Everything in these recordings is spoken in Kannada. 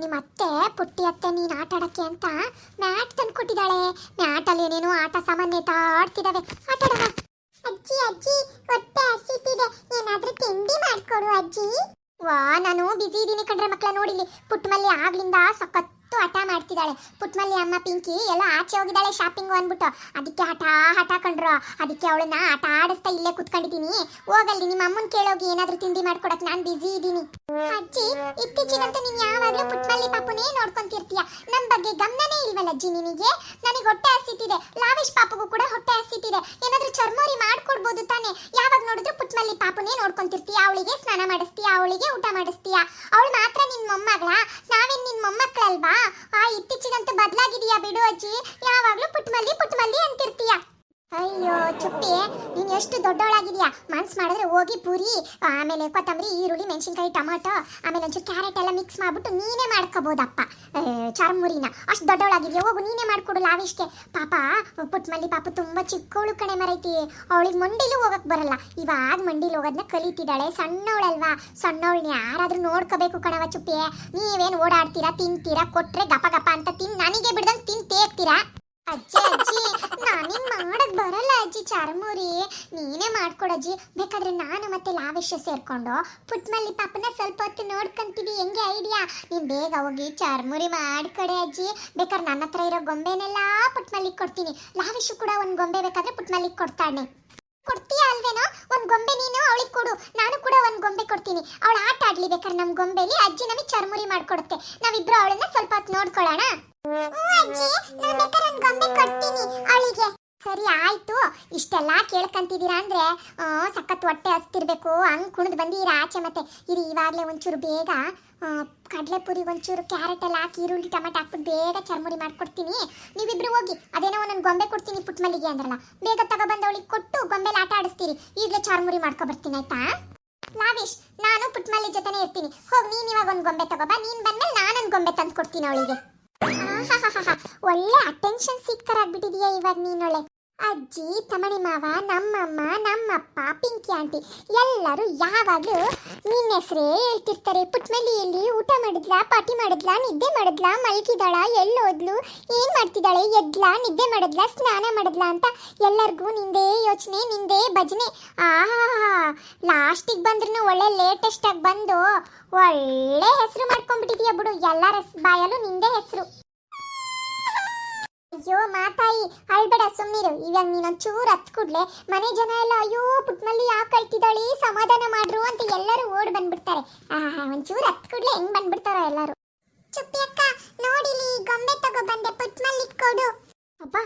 ನಿಮ್ಮ ಅತ್ತೆ, ಪುಟ್ಟಿ ಅತ್ತೆ ನೀನು ಆಟ ಆಡಕ್ಕೆ ಅಂತ ಮ್ಯಾಟ್ ತಂದು ಕೊಟ್ಟಿದ್ದಾಳೆ. ಮ್ಯಾಟಲ್ಲಿ ಏನೇನೋ ಆಟ ಸಾಮಾನ್ಯ ಆಡ್ತಿದ್ದಾವೆ. ಆಟ ಆಡವ ಅಜ್ಜಿ ಅಜ್ಜಿ, ಹೊಟ್ಟೆ ಹಸಿತಿದೆ. ಏನಾದ್ರೂ ತಿಂಡಿ ಮಾಡ್ಕೊಡು ಅಜ್ಜಿ. ವಾ, ನಾನು ಬಿಸಿ ಇದ್ದೀನಿ ಕಂಡ್ರೆ ಮಕ್ಕಳ ನೋಡಿಲಿ ಪುಟ್ಟಮಲ್ಲಿ ಆಗ್ಲಿಂದ ಸಖತ್ತು ಹಠ ಪುಟ್ಮಲ್ಲಿ ಅಮ್ಮ ಪಿಂಕಿ ಎಲ್ಲ ಆಚೆ ಹೋಗಿದ್ದಾಳೆ ಶಾಪಿಂಗ್ ಅಂದ್ಬಿಟ್ಟು. ಅದಕ್ಕೆ ಹಠ ಹಠ ಕಂಡ್ರು. ಅದಕ್ಕೆ ಅವಳನ್ನ ಆಟ ಆಡಿಸ್ತಾ ಇಲ್ಲೇ ಕುತ್ಕೊಂಡಿದ್ದೀನಿ. ಹೋಗಲ್ಲಿ, ನಿಮ್ಮ ಅಮ್ಮನ್ ಕೇಳೋಗಿ ಏನಾದ್ರೂ ತಿಂಡಿ ಮಾಡ್ಕೊಡಕ್ ನಾನು ಬಿಸಿ ಇದ್ದೀನಿ. ಅಜ್ಜಿ, ಇತ್ತೀಚಿನಂತೂ ನೀನ್ ಯಾವಾಗ್ಲೂ ಪುಟ್ಮಲ್ಲಿ ಪಾಪುನೇ ನೋಡ್ಕೊಂತಿರ್ತೀಯ. ನಮ್ ಬಗ್ಗೆ ಗಮನನೇ ಇಲ್ವಲ್ಲ ಅಜ್ಜಿ ನಿನಗೆ? ನನಗೆ ಹೊಟ್ಟೆ ಹಸಿತಿದೆ. ಲಾವೇಶ್ ಪಾಪುಗೂ ಕೂಡ ಹೊಟ್ಟೆ ಹಸಿತಿದೆ. ಏನಾದ್ರೂ ಚರ್ಮೋರಿ ಮಾಡ್ಕೊಡ್ಬೋದು ತಾನೆ. ಯಾವಾಗ ನೋಡಿದ್ರು ಪುಟ್ಮಲ್ಲಿ ಪಾಪುನೇ ನೋಡ್ಕೊಂತಿರ್ತೀಯ. ಅವಳಿಗೆ ಸ್ನಾನ ಮಾಡಿಸ್ತೀಯ, ಅವಳಿಗೆ ಊಟ ಮಾಡಿಸ್ತೀಯ. ಅವಳು ಮಾತ್ರ ನಿನ್ ಮೊಮ್ಮಗಳ? ನಾವೇನ್ ನಿನ್ ಮೊಮ್ಮಕ್ಕಳಲ್ವಾ ಇತ್ತೀಚಿಗಂತೂ ಬದಲಾಗಿದೀಯಾ ಬಿಡು ಅಜ್ಜಿ? ಯಾವಾಗ್ಲೂ ಪುಟ್ಮಲ್ಲಿ ಪುಟ್ಮಲ್ಲಿ ಅಂತಿರ್ತೀಯ? ಅಯ್ಯೋ ಚುಪ್ಪಿ ನೀನು ಎಷ್ಟು ದೊಡ್ಡವಳಾಗಿದ್ಯಾ? ಮನ್ಸ್ ಮಾಡಿದ್ರೆ ಹೋಗಿ ಪೂರಿ, ಆಮೇಲೆ ಕೊತ್ತಂಬರಿ, ಈರುಳ್ಳಿ, ಮೆಣಸಿನ್ಕಾಯಿ, ಟೊಮಾಟೊ, ಆಮೇಲೆ ಒಂಚೂರು ಕ್ಯಾರೆಟ್ ಎಲ್ಲ ಮಿಕ್ಸ್ ಮಾಡ್ಬಿಟ್ಟು ನೀನೇ ಮಾಡ್ಕೋಬೋದಪ್ಪ. ಚರ್ಮುರಿನ. ಅಷ್ಟು ದೊಡ್ಡವಳಾಗಿದ್ಯಾ? ಹೋಗು, ನೀನೇ ಮಾಡ್ಕೊಡು ಲಾವಿಷ್ಗೆ. ಪಾಪ ಪುಟ್ಮಲ್ಲಿ ಪಾಪ ತುಂಬಾ ಚಿಕ್ಕವಳು ಕಣೆ ಮರೈತಿ. ಅವಳಿಗೆ ಮಂಡಿಲೂ ಹೋಗಕ್ ಬರಲ್ಲ. ಇವಾಗ ಮಂಡಿಲಿ ಹೋಗೋದನ್ನ ಕಲಿತಿದ್ದಾಳೆ ಸಣ್ಣವಳಲ್ವಾ? ಸಣ್ಣವಳನ್ನ ಯಾರಾದ್ರೂ ನೋಡ್ಕೋಬೇಕು ಕಣವ ಚುಪ್ಪಿ ನೀವೇನು ಓಡಾಡ್ತೀರಾ, ತಿಂತೀರಾ, ಕೊಟ್ರೆ ಗಪ ಗಪ ಅಂತ ತಿನ್, ನನಗೆ ಬಿಡ್ದಂಗೆ ತಿಂತೇ ತೇಗ್ತೀರಾ ಅಜ್ಜಿ ಅಜ್ಜಿ ನಾನೇನ್ ಮಾಡಕ್ ಬರಲ್ಲ ಅಜ್ಜಿ, ಚರ್ಮುರಿ. ನೀನೇ ಮಾಡ್ಕೊಡಜ್ಜಿ ಬೇಕಾದ್ರೆ ನಾನು ಮತ್ತೆ ಲಾವಿಷ್ಯ ಸೇರ್ಕೊಂಡು ಪುಟ್ಮಲ್ಲಿ ಪಾಪನ ಸ್ವಲ್ಪ ಹೊತ್ತು ನೋಡ್ಕೊಂತೀವಿ. ಹೆಂಗೆ ಐಡಿಯಾ? ನೀನ್ ಬೇಗ ಹೋಗಿ ಚರ್ಮುರಿ ಮಾಡ್ಕೊಡೆ ಅಜ್ಜಿ. ಬೇಕಾದ್ರೆ ನನ್ನ ಹತ್ರ ಇರೋ ಗೊಂಬೆನೆಲ್ಲ ಪುಟ್ಮಲ್ಲಿಗೆ ಕೊಡ್ತೀನಿ. ಲಾವಿಶ್ ಕೂಡ ಒಂದು ಗೊಂಬೆ ಬೇಕಾದ್ರೆ ಪುಟ್ಮಲ್ಲಿಗೆ ಕೊಡ್ತಾನೆ ಕೊಡ್ತೀಯ ಅಲ್ವೇನೋ? ಒಂದು ಗೊಂಬೆ ನೀನು, ಅವಳಿಗೆ ಕೊಡು. ನಾನು ಕೂಡ ಒಂದು ಗೊಂಬೆ ಕೊಡ್ತೀನಿ. ಅವಳು ಆಟ ಆಡ್ಲಿ ಬೇಕಾದ್ರೆ ನಮ್ಮ ಗೊಂಬೆಲಿ ಅಜ್ಜಿ ನಮಗೆ ಚರ್ಮುರಿ ಮಾಡ್ಕೊಡುತ್ತೆ. ನಾವಿಬ್ರು ಅವಳನ್ನ ಸ್ವಲ್ಪ ಹೊತ್ತು ನೋಡ್ಕೊಳ್ಳೋಣ? ಅವಳಿಗೆ. ಸರಿ ಆಯ್ತು, ಇಷ್ಟೆಲ್ಲ ಕೇಳ್ಕಂತಿದ್ದೀರಾ ಅಂದ್ರೆ ಸಖತ್ ಹೊಟ್ಟೆ ಹಸ್ತಿರ್ಬೇಕು, ಹಂಗ್ ಕುಣಿದು ಬಂದಿರ ಆಚೆ ಮತ್ತೆ. ಇರಿ, ಇವಾಗಲೇ ಒಂಚೂರು ಬೇಗ ಕಡಲೆಪುರಿ ಒಂಚೂರು ಕ್ಯಾರೆಟ್ ಎಲ್ಲ ಹಾಕಿ ಈರುಳ್ಳಿ, ಟೊಮೆಟೊ ಹಾಕ್ಬಿಟ್ಟು ಬೇಗ ಚರ್ಮುರಿ ಮಾಡ್ಕೊಡ್ತೀನಿ. ನೀವಿಬ್ರು ಹೋಗಿ, ಅದೇನೋ ಒಂದೊಂದು ಗೊಂಬೆ ಕೊಡ್ತೀನಿ ಪುಟ್ಮಲ್ಲಿಗೆ ಅಂದ್ರಲ್ಲ. ಬೇಗ ತಗೊಬಂದವಳಿಗೆ ಕೊಟ್ಟು ಗೊಂಬೆಲಿ ಆಟ ಆಡಿಸ್ತೀರಿ. ಈಗಲೇ ಚರ್ಮುರಿ ಮಾಡ್ಕೊ ಬರ್ತೀನಿ, ಆಯ್ತಾ? ಲಾವೇಶ್, ನಾನು ಪುಟ್ಮಲ್ಲಿ ಜೊತೆನೇ ಇರ್ತೀನಿ. ಹೋಗಿ, ನೀನ್ ಇವಾಗ ಒಂದು ಗೊಂಬೆ ತಗೋಬಾ ನೀನ್ ಬಂದ್ಮೇಲೆ ನಾನೊಂದು ಗೊಂಬೆ ತಂದು ಕೊಡ್ತೀನಿ ಅವಳಿಗೆ. ಒಳ್ಳೆ ಅಟೆನ್ಷನ್ ಸೀಕರ್ ಆಗ್ಬಿಟ್ಟಿದೀಯ ಇವಾಗ ನೀನೊಳೆ ಅಜ್ಜಿ ತಮಣಿ ಮಾವ, ನಮ್ಮಮ್ಮ, ನಮ್ಮಪ್ಪ, ಪಿಂಕಿ ಆಂಟಿ, ಎಲ್ಲರೂ ಯಾವಾಗಲೂ ನಿನ್ನ ಹೆಸರೇ ಹೇಳ್ತಿರ್ತಾರೆ. ಪುಟ್ಮಲಿಯಲ್ಲಿ ಊಟ ಮಾಡಿದ್ಲಾ ಪಾಟಿ ಮಾಡಿದ್ಲಾ, ನಿದ್ದೆ ಮಾಡಿದ್ಲಾ ಮಲ್ಗಿದಾಳ ಎಲ್ಲೋದ್ಲು, ಏನು ಮಾಡ್ತಿದ್ದಾಳೆ, ಎದ್ಲಾ, ನಿದ್ದೆ ಮಾಡಿದ್ಲಾ, ಸ್ನಾನ ಮಾಡಿದ್ಲಾ ಅಂತ ಎಲ್ಲರಿಗೂ ನಿಂದೇ ಯೋಚನೆ, ನಿಂದೇ ಭಜನೆ. ಆಹಾ ಲಾಸ್ಟಿಗೆ ಬಂದ್ರೂ ಒಳ್ಳೆ ಲೇಟೆಸ್ಟಾಗಿ ಬಂದು ಒಳ್ಳೆ ಹೆಸರು ಮಾಡ್ಕೊಂಡ್ಬಿಟ್ಟಿದೀಯ ಬಿಡು. ಎಲ್ಲರ ಬಾಯಲ್ಲೂ ನಿಂದೇ ಹೆಸರು. ಅಯ್ಯೋ, ಮಾತಾಯಿ, ಅಳ್ಬೇಡ ಸುಮ್ಮನಿರು ಇವಾಗ ನೀನೊಂಚೂರು ಹತ್ ಕೂಡ್ಲೆ ಮನೆ ಜನ ಎಲ್ಲ ಅಯ್ಯೋ, ಪುಟ್ಮಲ್ಲಿ ಯಾಕೆ ಅಳ್ತಿದ್ದಾಳೆ, ಸಮಾಧಾನ ಮಾಡ್ರು ಅಂತ ಎಲ್ಲರೂ ಓಡ್ ಬಂದ್ಬಿಡ್ತಾರೆ. ಆಹಾ ಒಂಚೂರು ಹತ್ ಕೂಡ್ಲೆ ಹೆಂಗ್ ಬಂದ್ಬಿಡ್ತಾರೋ ಎಲ್ಲರೂ. ಚುಪ್ಪಿ ಅಕ್ಕ, ನೋಡಿಲಿ, ಗೊಂಬೆ ತಗೋ ಬಂದೆ, ಪುಟ್ಮಲ್ಲಿ ಕೊಡು ಅಪ್ಪ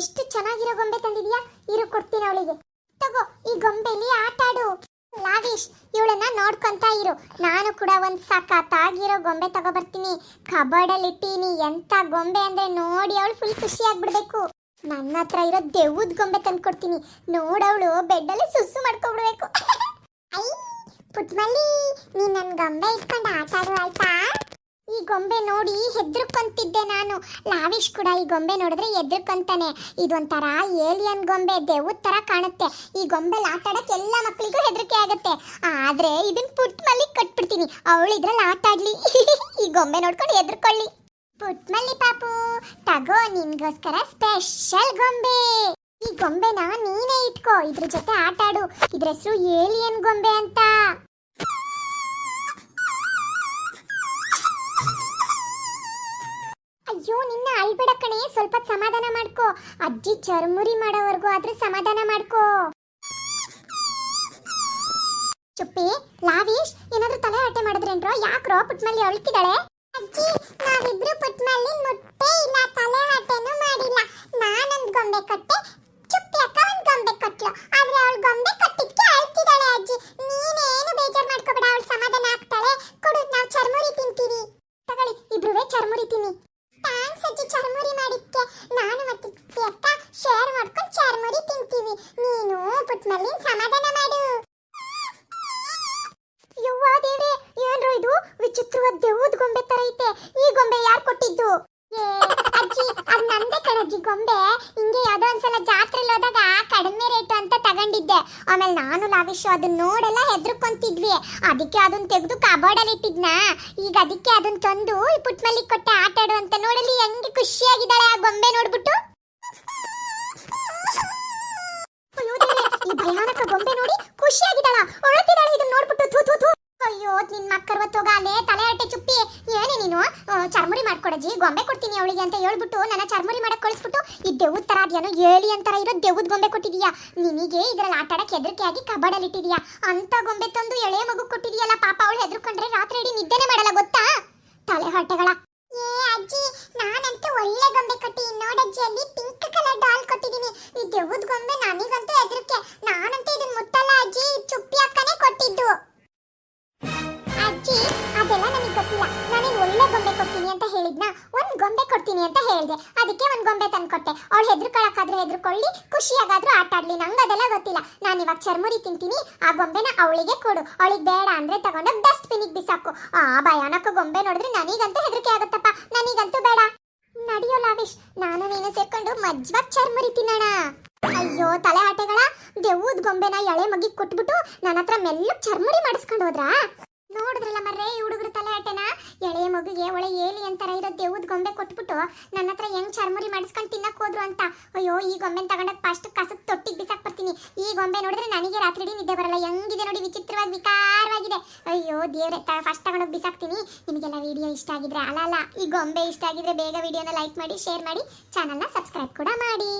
ಎಷ್ಟು ಚೆನ್ನಾಗಿರೋ ಗೊಂಬೆ ತಂದಿದ್ಯಾ? ಇರು, ಕೊಡ್ತೀನಿ ಅವಳಿಗೆ. ತಗೋ, ಈ ಗೊಂಬೆಲಿ ಆಟ ಆಡು ಲಾವಿಶ್ ಇವಳನ್ನ ನೋಡ್ಕೊಂತ ಇರು. ನಾನು ಕೂಡ ಒಂದು ಸಖತ್ತಾಗಿರೋ ಗೊಂಬೆ ತಗೋಬರ್ತೀನಿ. ಕಬರ್ಡಲ್ಲಿ ಇಟ್ಟೀನಿ ಎಂತ ಗೊಂಬೆ ಅಂದ್ರೆ ನೋಡಿ ಅವಳು ಫುಲ್ ಖುಷಿ ಆಗ್ಬಿಡ್ಬೇಕು ನನ್ನ ಹತ್ರ ಇರೋ ದೆವ್ವದ ಗೊಂಬೆ ತಂದ್ಕೊಡ್ತೀನಿ. ನೋಡವಳು ಬೆಡ್ಡಲ್ಲಿ ಸುಸ್ಸು ಮಾಡ್ಕೊಬಿಡ್ಬೇಕು ಐ, ಪುಟ್ಮಲ್ಲಿ, ನೀನ್ ನನ್ ಗೊಂಬೆ ಇಟ್ಕೊಂಡು ಆಟ ಆಡು ಆಯ್ತಾ? ಗೊಂಬೆ ನೋಡಿ ಹೆದ್ರುಕೊಂತಿದ್ದೆ ನಾನು. ಲಾವಿಶ್ ಕೂಡ ಈ ಗೊಂಬೆ ನೋಡಿದ್ರೆ ಹೆದ್ರುಕೊಂತಾನೆ. ಇದೊಂಥರ ಏಲಿಯನ್ ಗೊಂಬೆ ದೆವ್ವದ ತರ ಕಾಣುತ್ತೆ. ಈ ಗೊಂಬೆಲಿ ಆಟ ಆಡಕ್ಕೆ ಎಲ್ಲ ಮಕ್ಕಳಿಗೂ ಹೆದರಿಕೆ ಆಗುತ್ತೆ. ಆದ್ರೆ ಇದನ್ನ ಪುಟ್ ಮಲ್ಲಿ ಕಟ್ಬಿಡ್ತೀನಿ. ಅವಳು ಇದ್ರಲ್ಲಿ ಆಟ ಈ ಗೊಂಬೆ ನೋಡ್ಕೊಂಡು ಹೆದ್ರುಕೊಳ್ಳಿ. ಪುಟ್ ಮಲ್ಲಿ ಪಾಪು, ತಗೋ ನಿನ್ಗೋಸ್ಕರ ಸ್ಪೆಷಲ್ ಗೊಂಬೆ. ಈ ಗೊಂಬೆನ ನೀನೇ ಇಟ್ಕೋ. ಇದ್ರ ಜೊತೆ ಆಟಾಡು. ಇದ್ರ ಹೆಸರು ಏಲಿಯನ್ ಗೊಂಬೆ ಅಂತ. ಅಳ್ಬೇಡ ಕಣೆ, ಸ್ವಲ್ಪ ಸಮಾಧಾನ ಮಾಡ್ಕೋ. ಅಜ್ಜಿ ಚರ್ಮುರಿ ಮಾಡೋವರೆಗೂ ಆದ್ರೆ ಸಮಾಧಾನ ಮಾಡ್ಕೋ. ಚುಪ್ಪಿ, ಲಾವೀಶ್, ಏನಾದ್ರೂ ತಲೆ ಹರಟೆ ಮಾಡಿದ್ರೇನ್ರೋ, ಯಾಕ್ರೋ ಪುಟ್ಮಲ್ಲಿ ಅಳ್ತಿದ್ದಾಳೆ ಅಜ್ಜಿ, ನಾವಿಬ್ರು ಪುಟ್ಮಲ್ಲಿ ಮುಟ್ಟೆ ಇಲ್ಲ, ತಲೆ ಹರಟೆನೂ ಮಾಡಿಲ್ಲ. ನಾನೊಂದು ಗೊಂಬೆ ಕಟ್ಟೆ, ಚುಪ್ಪಿ ಅಕ್ಕ ಒಂದು ಗೊಂಬೆ ಕಟ್ಲು. ಆದ್ರೆ ಅವಳು ಗೊಂಬೆ ಕಟ್ಟಿದ್ಕೆ ಅಳ್ತಿದ್ದಾಳೆ ಅಜ್ಜಿ. ನೀನೇನು ಬೇಜಾರ್ ಮಾಡ್ಕೋಬೇಡ, ಅವಳು ಸಮಾಧಾನ ಆಗ್ತಾಳೆ. ಕೊಡು, ನಾವು ಚರ್ಮುರಿ ತಿಂತೀವಿ. ತಗೊಳ್ಳಿ, ಇಬ್ರುವೆ ಚರ್ಮುರಿ ತಿನ್ನಿ. ಥ್ಯಾಂಕ್ಸ್ ಅಜ್ಜಿ ಚರ್ಮುರಿ ಮಾಡಿದ್ಕೆ. ನಾನು ಮತ್ತೆ ಅಕ್ಕ ಶೇರ್ ಮಾಡ್ಕೊಂಡು ಚರ್ಮುರಿ ತಿಂತೀವಿ. ನೀನು ಪುಟ್ಮಲ್ಲಿ ಸಮಾಧಾನ ಮಾಡು. ಯುವ ದೇವ್ರೆ, ಏನ್ರು ಇದು? ವಿಚಿತ್ರವಾದ ದೇವದ ಗೊಂಬೆ ತರ ಐತೆ. ಈ ಗೊಂಬೆ ಯಾರು ಕೊಟ್ಟಿದ್ದು? ಅಜ್ಜಿ, ಅದ್ ನಂದೇ ಕಣಜ್ಜಿ ಗೊಂಬೆ ಹಿಂಗೆ ಯಾವುದೋ ಒಂದ್ಸಲ ಜಾತ್ರೆಲಿ ಹೋದಾಗ ಕಡಿಮೆ ರೇಟು ಅಂತ ತಗೊಂಡಿದ್ದೆ. ಆಮೇಲೆ ನಾನು ಲಾವಿಶು ಅದನ್ನ ನೋಡೆಲ್ಲ ಹೆದರ್ಕೊಂತಿದ್ವಿ. ಅದಕ್ಕೆ ಅದನ್ನ ತೆಗೆದು ಕಬೋರ್ಡಲ್ಲಿ ಇಟ್ಟಿದ್ನ? ಈಗ ಅದಕ್ಕೆ ಅದನ್ನ ತಂದು ಪುಟ್ಮಲ್ಲಿ ಕೊಟ್ಟೆ ಆಟ ಅಂತ ನೋಡಲಿ ಹೆಂಗೆ ಖುಷಿಯಾಗಿದ್ದಾಳೆ ಆ ಗೊಂಬೆ ನೋಡ್ಬಿಟ್ಟು. ಈ ಭಯಾನಕ ಗೊಂಬೆ ನೋಡಿ ಖುಷಿಯಾಗಿದ್ದಾಳ ಅಳುತ್ತಿದ್ದಾಳೆ ಇದನ್ನ ನೋಡ್ಬಿಟ್ಟು ಥೂ ಥೂ ಥೂ ಅಯ್ಯೋ ನಿನ್ ಮಕ್ಕರ್ವತ್ತೋಗ ಅಲ್ಲೇ ತಲೆ ಹರಟೆ ಚುಪ್ಪಿ ಏನೇ ನೀನು ಆ, ಚರ್ಮುರಿ ಮಾಡ್ಕೊಡಜ್ಜಿ ಗೊಂಬೆ ಕೊಡ್ತೀನಿ ಅವಳಿಗೆ ಅಂತ ಹೇಳ್ಬಿಟ್ಟು ನನ್ನ ಚರ್ಮುರಿ ಮಾಡಕ್ ಕಳಿಸ್ಬಿಟ್ಟು, ಈ ದೆವ್ವದ ತರ ಅದೇನೋ ಏಳಿ ಅಂತರ ಇರೋ ದೆವ್ವದ ಗೊಂಬೆ ಕೊಟ್ಟಿದೀಯಾ? ನಿನಗೆ ಇದ್ರಲ್ಲಿ ಆಟ ಆಡಕ್ಕೆ ಹೆದರಿಕೆ ಆಗಿ ಅಂತ ಗೊಂಬೆ ತಂದು ಎಳೆ ಮಗು ಕೊಟ್ಟಿದೀಯಲ್ಲ ಪಾಪ, ಅವಳು ಹೆದರ್ಕೊಂಡ್ರೆ ರಾತ್ರಿ ಇಡೀ ನಿದ್ದೆನೆ ಮಾಡಲ್ಲ, ಗೊತ್ತಾ? ತಲೆ ಹೊಟ್ಟೆಗಳ ಏ ಅಜ್ಜಿ, ನಾನಂತೂ ಒಳ್ಳೆ ಗೊಂಬೆ ಕೊಟ್ಟಿ ನೋಡಜ್ಜಿ ಅಲ್ಲಿ ಪಿಂಕ್ ಕಲರ್ ಡಾಲ್ ಕೊಟ್ಟಿದ್ದೀನಿ ಈ ದೆವ್ವದ ಗೊಂಬೆ ನನಗಂತೂ ಒಂದ್ ಗೊಂಬೆ ಕೊಡ್ತೀನಿ ಅಂತ ಹೇಳಿದೆ. ಅದಕ್ಕೆ ಒಂದು ಗೊಂಬೆ ತಂದ್ಕೊಟ್ಟೆ ಅವಳು ಹೆದರ್ಕೊಳಕಾದ್ರೂ ಹೆದರ್ಕೊಳ್ಳಿ, ಖುಷಿಯಾಗಾದ್ರೂ ಆಟ ಆಡ್ಲಿ. ನಂಗೆ ಅದೆಲ್ಲ ಗೊತ್ತಿಲ್ಲ. ನಾನು ಇವಾಗ ಚರ್ಮುರಿ ತಿಂತೀನಿ. ಆ ಗೊಂಬೆನ ಅವಳಿಗೆ ಕೊಡು. ಅವಳಿಗೆ ಬೇಡ ಅಂದ್ರೆ ತಗೊಂಡು ಬೆಸ್ಟ್ ಬಿನಿಗೆ ಬಿಸಾಕು. ಆ ಭಯಾನಕ ಗೊಂಬೆ ನೋಡಿದ್ರೆ ನನಗಂತೂ ಹೆದರಿಕೆ ಆಗುತ್ತಪ್ಪ. ನನಗಂತೂ ಬೇಡ. ನಡಿಯೋ ಲಾವೇಶ್, ನಾನು ನೀನು ಸೇರ್ಕೊಂಡು ಮಜ್ವಾಗ ಚರ್ಮುರಿ ತಿನ್ನೋಣ. ಅಯ್ಯೋ, ತಲೆ ಆಟೆಗಳ. ದೆವ್ವದ ಗೊಂಬೆನ ಎಳೆ ಮಗಿ ಕೊಟ್ಬಿಟ್ಟು ನನ್ನ ಹತ್ರ ಮೆಲ್ಲಕ್ಕೆ ಚರ್ಮುರಿ ಮಾಡಿಸ್ಕೊಂಡು ಹೋದ್ರಾ? ಮರ್ರೆ, ಈ ಹುಡುಗರು ತಲೆ ಆಟನ ಎಳೆ ಮಗುಗೆ ಒಳೆ ಏಲಿ ಅಂತಾರ, ಇರೋ ದೇವದ ಗೊಂಬೆ ಕೊಟ್ಬಿಟ್ಟು ನನ್ನ ಹತ್ರ ಹೆಂಗ್ ಚರ್ಮುರಿ ಮಾಡಿಸ್ಕೊಂಡು ತಿನ್ನಕ್ ಹೋದ್ರು ಅಂತ. ಅಯ್ಯೋ, ಈ ಗೊಂಬೆ ತಗೊಂಡಕ್ ಫಸ್ಟ್ ಕಸಕ್ ತೊಟ್ಟಿಗೆ ಬಿಸಾಕ್ ಬರ್ತೀನಿ. ಈ ಗೊಂಬೆ ನೋಡಿದ್ರೆ ನನಗೆ ರಾತ್ರಿ ನಿದ್ದೆ ಬರಲ್ಲ. ಹೆಂಗಿದೆ ನೋಡಿ, ವಿಚಿತ್ರವಾಗಿ, ವಿಕಾರವಾಗಿದೆ. ಅಯ್ಯೋ, ದೇವ್ರೆ ಫಸ್ಟ್ ತಗೊಂಡೋಗಿ ಬಿಸಾಕ್ತೀನಿ. ನಿಮಗೆಲ್ಲ ವಿಡಿಯೋ ಇಷ್ಟ ಆಗಿದ್ರೆ, ಅಲ್ಲ ಈ ಗೊಂಬೆ ಇಷ್ಟ ಆಗಿದ್ರೆ ಬೇಗ ವಿಡಿಯೋನ ಲೈಕ್ ಮಾಡಿ ಶೇರ್ ಮಾಡಿ ಚಾನಲ್ನ ಸಬ್ಸ್ಕ್ರೈಬ್ ಕೂಡ ಮಾಡಿ.